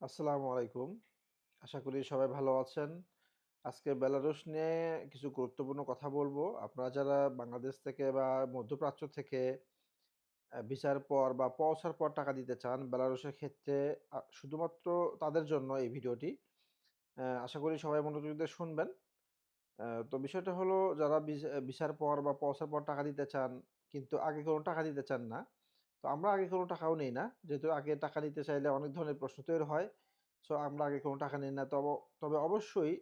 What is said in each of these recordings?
আসসালামু আলাইকুম। আশা করি সবাই ভালো আছেন। আজকে বেলারুশ নিয়ে কিছু গুরুত্বপূর্ণ কথা বলব। আপনারা যারা বাংলাদেশ থেকে বা মধ্যপ্রাচ্য থেকে ভিসার পর বা পৌঁছার পর টাকা দিতে চান, বেলারুশের ক্ষেত্রে শুধুমাত্র তাদের জন্য এই ভিডিওটি। আশা করি সবাই মনোযোগ দিয়ে শুনবেন। তো বিষয়টা হলো যারা ভিসা ভিসার পর বা পৌঁছার পর টাকা দিতে চান, কিন্তু আগে কোনো টাকা দিতে চান না। তো আমরা আগে কোনো টাকাও নেই না। যেহেতু আগে টাকা নিতে চাইলে অনেক ধরনের প্রশ্ন তৈরি হয়। সো আমরা আগে কোনো টাকা নেই না। তব, তবে অবশ্যই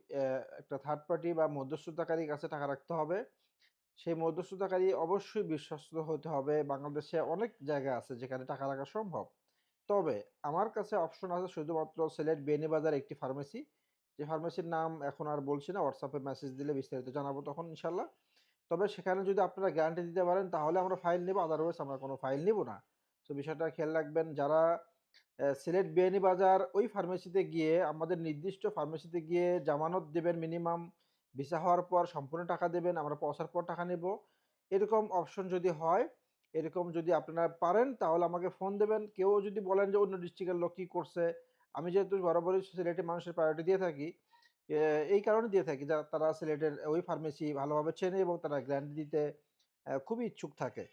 একটা থার্ড পার্টি বা মধ্যস্থতাকারীর কাছে টাকা রাখতে হবে। সেই মধ্যস্থতাকারী অবশ্যই বিশ্বস্ত হতে হবে। বাংলাদেশে অনেক জায়গা আছে যেখানে টাকা রাখা সম্ভব। তবে আমার কাছে অপশন আছে শুধুমাত্র সিলেট বিয়ানীবাজার একটি ফার্মেসি। যে ফার্মেসির নাম এখন আর বলছি না। হোয়াটসঅ্যাপে মেসেজ দিলে বিস্তারিত জানাব তখন ইনশাআল্লাহ। তবে সেখানে যদি আপনারা গ্যারান্টি দিতে পারেন তাহলে আমরা ফাইল নিব। আদারওয়াইজ আমরা কোনো ফাইল নেব না। সো বিষয়টা খেয়াল রাখবেন যারা সিলেট বিয়ানীবাজার ওই ফার্মেসিতে গিয়ে আমাদের নির্দিষ্ট ফার্মেসিতে গিয়ে জামানত দেবেন মিনিমাম ভিসা হওয়ার পর সম্পূর্ণ টাকা দেবেন, আমরা পৌঁছার পর টাকা নেব। এরকম অপশন যদি হয়, এরকম যদি আপনারা পারেন তাহলে আমাকে ফোন দেবেন। কেউ যদি বলেন যে অন্য ডিস্ট্রিক্টের লোক কি করছে, আমি যেহেতু বরাবরই সিলেটের মানুষের প্রায়োরিটি দিয়ে থাকি, এই কারণে দিয়ে থাকি যা তারা সিলেটের ওই ফার্মেসি ভালোভাবে চেনে এবং তারা গ্যারান্টি দিতে খুবই ইচ্ছুক থাকে।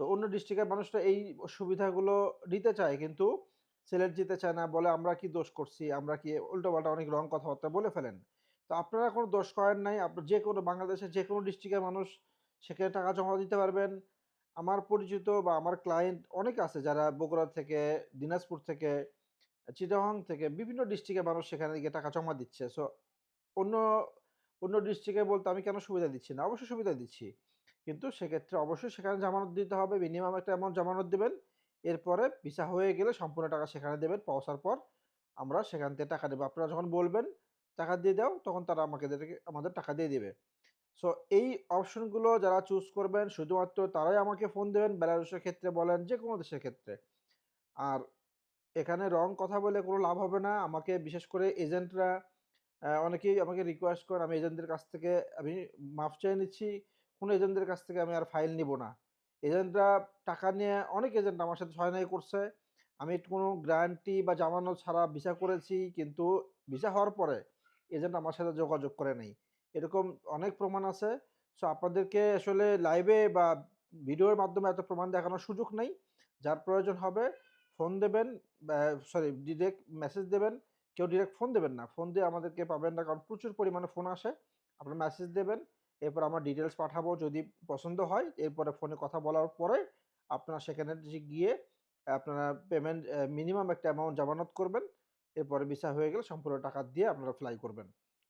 তো অন্য ডিস্ট্রিক্টের মানুষরা এই সুবিধাগুলো নিতে চায় কিন্তু সিলেট যেতে চায় না বলে আমরা কি দোষ করছি, আমরা কি উল্টোপাল্টা অনেক রং কথাবার্তা বলে ফেলেন। তো আপনারা কোনো দোষ করেন নাই। আপনি যেকোনো বাংলাদেশের যেকোনো ডিস্ট্রিক্টের মানুষ সেখানে টাকা জমা দিতে পারবেন। আমার পরিচিত বা আমার ক্লায়েন্ট অনেক আছে যারা বগুড়া থেকে, দিনাজপুর থেকে, চিটাগং থেকে বিভিন্ন ডিস্ট্রিক্টের মানুষ সেখানে গিয়ে টাকা জমা দিচ্ছে। সো অন্য, অন্য ডিস্ট্রিক্টে বলতে আমি কেন সুবিধা দিচ্ছি না? অবশ্যই সুবিধা দিচ্ছি। কিন্তু সেক্ষেত্রে অবশ্যই সেখানে জামানত দিতে হবে। মিনিমাম একটা অ্যামাউন্ট জামানত দিবেন। এরপরে ভিসা হয়ে গেলে সম্পূর্ণ টাকা সেখানে দেবেন। পৌঁছার পর আমরা সেখান থেকে টাকা নেব। আপনারা যখন বলবেন, "টাকা দিয়ে দাও," তখন তারা আমাকে আমাদের টাকা দিয়ে দিবে। সো এই অপশনগুলো যারা চুজ করবেন শুধুমাত্র তারাই আমাকে ফোন দেবেন। বেলারুশের ক্ষেত্রে বলেন, যে কোনো দেশের ক্ষেত্রে। আর এখানে রং কথা বলে কোনো লাভ হবে না। আমাকে বিশেষ করে এজেন্টরা অনেকেই আমাকে রিকোয়েস্ট করেন। আমি এজেন্টদের কাছ থেকে, আমি মাফ চেয়ে নিচ্ছি। কোনো এজেন্টদের কাছ থেকে আমি আর ফাইল নিব না। এজেন্টরা টাকা নিয়ে, অনেক এজেন্ট আমার সাথে ছয়নাই করছে। আমি কোনো গ্যারান্টি বা জামানত ছাড়া ভিসা করেছি, কিন্তু ভিসা হওয়ার পরে এজেন্ট আমার সাথে যোগাযোগ করে নাই। এরকম অনেক প্রমাণ আছে। সো আপনাদেরকে আসলে লাইভে বা ভিডিওর মাধ্যমে এত প্রমাণ দেখানোর সুযোগ নাই। যার প্রয়োজন হবে ফোন দেবেন সরি ডিরেক্ট মেসেজ দেবেন। কেউ ডিরেক্ট ফোন দেবেন না। ফোন দিয়ে আমাদেরকে পাবেন না কারণ প্রচুর পরিমাণে ফোন আসে। আপনারা মেসেজ দেবেন। এরপর আমরা ডিটেলস পাঠাবো যদি পছন্দ হয়। এরপরে ফোনে কথা বলার পরে আপনারা সেখানে গিয়ে আপনারা পেমেন্ট মিনিমাম একটা অ্যামাউন্ট জামানত করবেন। এরপরে ভিসা হয়ে গেলে সম্পূর্ণ টাকা দিয়ে আপনারা ফ্লাই করবেন।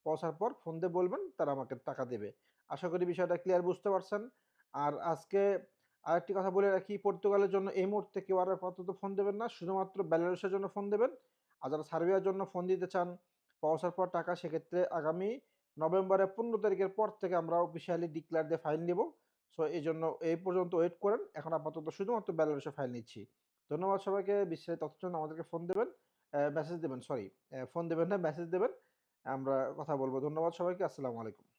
পৌঁছার পর ফোন দিয়ে বলবেন, তারা আমাকে টাকা দেবে। আশা করি বিষয়টা ক্লিয়ার বুঝতে পারছেন। আর আজকে আরেকটি কথা বলে রাখি, পর্তুগালের জন্য এই মুহূর্তে কেউ আর আপাতত ফোন দেবেন না। শুধুমাত্র বেলারুশের জন্য ফোন দেবেন। আর যারা সার্ভেয়ার জন্য ফোন দিতে চান, পৌঁছার পর টাকা সেক্ষেত্রে আগামী নভেম্বরের ১৫ তারিখের পর থেকে আমরা অফিসিয়ালি ডিক্লেয়ার দিয়ে ফাইল নিব। সো এই জন্য এই পর্যন্ত ওয়েট করেন। এখন আপাতত শুধুমাত্র ব্যালেন্সে ফাইল নিচ্ছি। ধন্যবাদ সবাইকে। বিস্তারিত তথ্য জন্য আমাদেরকে ফোন দেবেন। মেসেজ দেবেন সরি। ফোন দেবেন না, মেসেজ দেবেন। আমরা কথা বলব ধন্যবাদ সবাইকে। আসসালামু আলাইকুম।